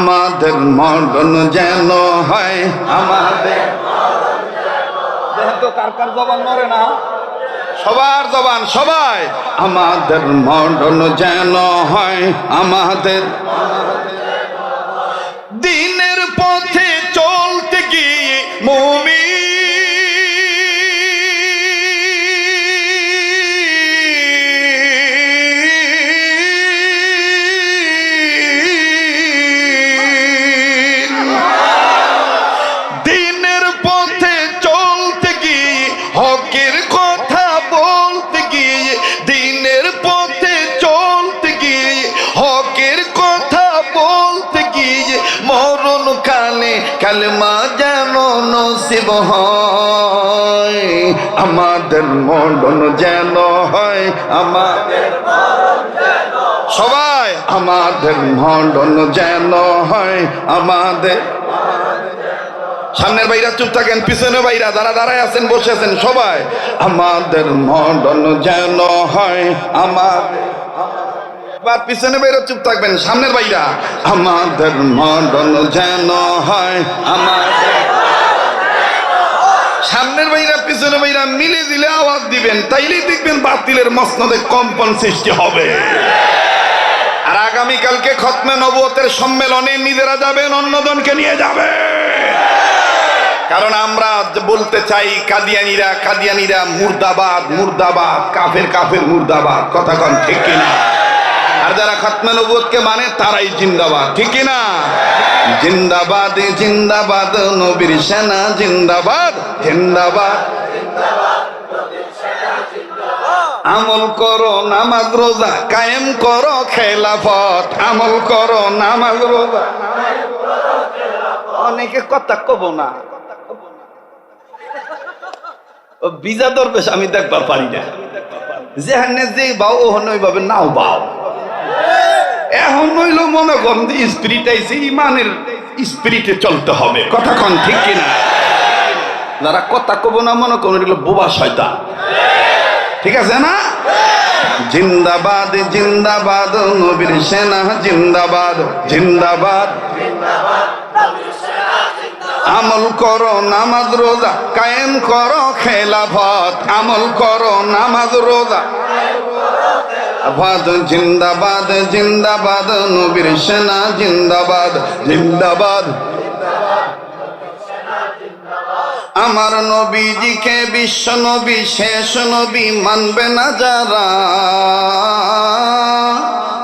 আমাদের মরণ যেন হয়। আমাদের দেখেন তো কার কার জবান নড়ে না? সবার জবান সবাই। আমাদের মরণ যেন হয় আমাদের দিনের পথে কালমা যেন নসিব হয়, আমাদের মরণ যেন হয়, আমাদের সবাই, আমাদের মরণ যেন হয়, আমাদের সামনের বাইরা চুপ থাকেন, পিছনে বাইরা যারা দাঁড়ায় আছেন, বসে আছেন, সবাই, আমাদের মরণ যেন হয়, আমাদের এবার পিছনে বাইরা চুপ থাকবেন, সামনের বাইরা আমাদের মরণ যেন হয়, আমাদের সামনের বাইরা পিছনে বাইরা মিলে দিলে আওয়াজ দিবেন তাইলেই দেখবেন বাতিলের মসনদে কম্পন সৃষ্টি হবে। আর আগামীকালকে খতমে নবতের সম্মেলনে নিজেরা যাবেন, অন্যজনকে নিয়ে যাবে কারণ আমরা বলতে চাই, কাদিয়ানিরা কাদিয়ানিরা মুর্দাবাদ মুর্দাবাদ, কাফের কাফের মুর্দাবাদ। কথা কন ঠিক কিনা? আর যারা খতমে নবুয়তকে মানে তারাই জিন্দাবাদ। ঠিক কিনা জিন্দাবাদ জিন্দাবাদ, নবীর সেনা জিন্দাবাদ। জিন্দাবাদ। আমল করো নামাজ রোজা, কায়েম করো খেলাফত। আমল করো নামাজ রোজা। অনেকে কথা কব না। বিজা দরবেশ, আমি দেখবার পারি না। যেখানে যে বাও ওখানে ওইভাবে নাও বাও। এখন হইল মনে করেন যে স্পিরিট আইছে, ইমানের স্পিরিটে চলতে হবে। কথা কন ঠিক কিনা? যারা কথা কব না, মনে করেন এগুলো বোবা শয়তান। ঠিক আছে না? জিন্দাবাদ জিন্দাবাদ, নবীর সেনা, জিন্দাবাদ জিন্দাবাদ। আমল করো নামাজ রোজা, কায়েম করো খেলাফত। আমল করো নামাজ রোজা। আবাদ জিন্দাবাদ জিন্দাবাদ, নবীর সেনা জিন্দাবাদ জিন্দাবাদ। আমার নবীজিকে বিশ্ব নবী, শেষ নবী মানবে না যারা।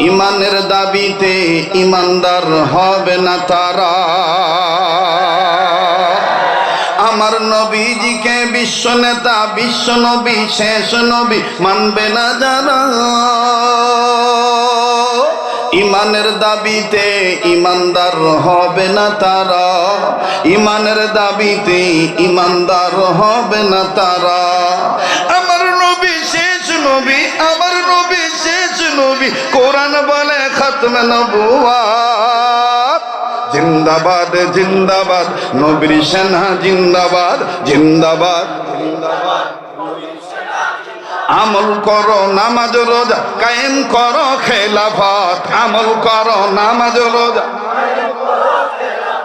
ইমানের দাবিতে ইমানদার হবে না তারা। আমার নবীজিকে বিশ্ব নেতা, বিশ্ব নবী, শেষ নবী মানবে না যারা। ইমানের দাবিতে ইমানদার হবে না তারা। ইমানের দাবিতে ইমানদার হবে না তারা। আমার নবী, শেষ নবী, আমার নবী, শেষ নবী, কোরআন বলে খতমে নবুয়াত জিন্দাবাদ জিন্দাবাদ। নবীর সেনা জিন্দাবাদ জিন্দাবাদ। আমল করো নামাজ রোজা, কায়েম করো খেলাফত। আমল করো নামাজ রোজা।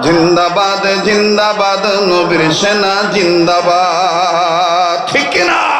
জিন্দাবাদ জিন্দাবাদ, নবীর সেনা জিন্দাবাদ। ঠিক না